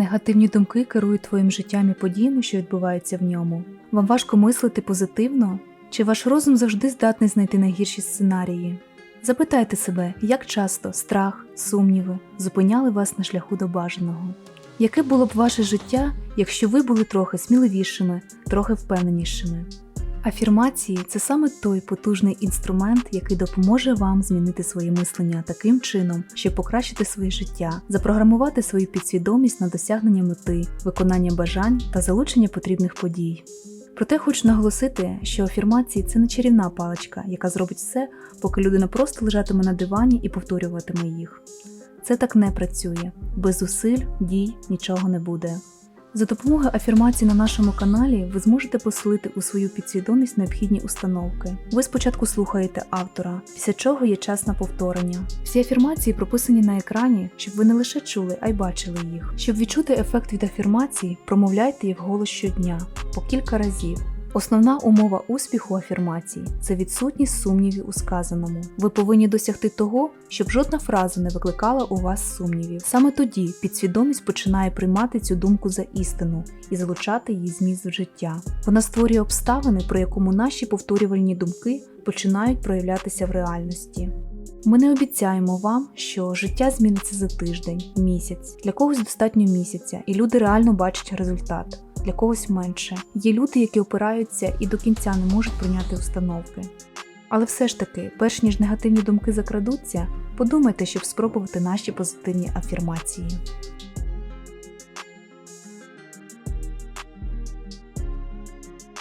Негативні думки керують твоїм життям і подіями, що відбуваються в ньому. Вам важко мислити позитивно? Чи ваш розум завжди здатний знайти найгірші сценарії? Запитайте себе, як часто страх, сумніви зупиняли вас на шляху до бажаного. Яке було б ваше життя, якщо ви були трохи сміливішими, трохи впевненішими? Афірмації це саме той потужний інструмент, який допоможе вам змінити своє мислення таким чином, щоб покращити своє життя, запрограмувати свою підсвідомість на досягнення мети, виконання бажань та залучення потрібних подій. Проте хочу наголосити, що афірмації це не чарівна паличка, яка зробить все, поки людина просто лежатиме на дивані і повторюватиме їх. Це так не працює. Без зусиль, дій нічого не буде. За допомогою афірмацій на нашому каналі ви зможете поселити у свою підсвідомість необхідні установки. Ви спочатку слухаєте автора, після чого є час на повторення. Всі афірмації прописані на екрані, щоб ви не лише чули, а й бачили їх. Щоб відчути ефект від афірмації, промовляйте їх голос щодня по кілька разів. Основна умова успіху афірмації це відсутність сумнівів у сказаному. Ви повинні досягти того, щоб жодна фраза не викликала у вас сумнівів. Саме тоді підсвідомість починає приймати цю думку за істину і залучати її зміст в життя. Вона створює обставини, при якому наші повторювальні думки починають проявлятися в реальності. Ми не обіцяємо вам, що життя зміниться за тиждень, місяць. Для когось достатньо місяця, і люди реально бачать результат. Для когось менше. Є люди, які опираються і до кінця не можуть прийняти установки. Але все ж таки, перш ніж негативні думки закрадуться, подумайте, щоб спробувати наші позитивні афірмації.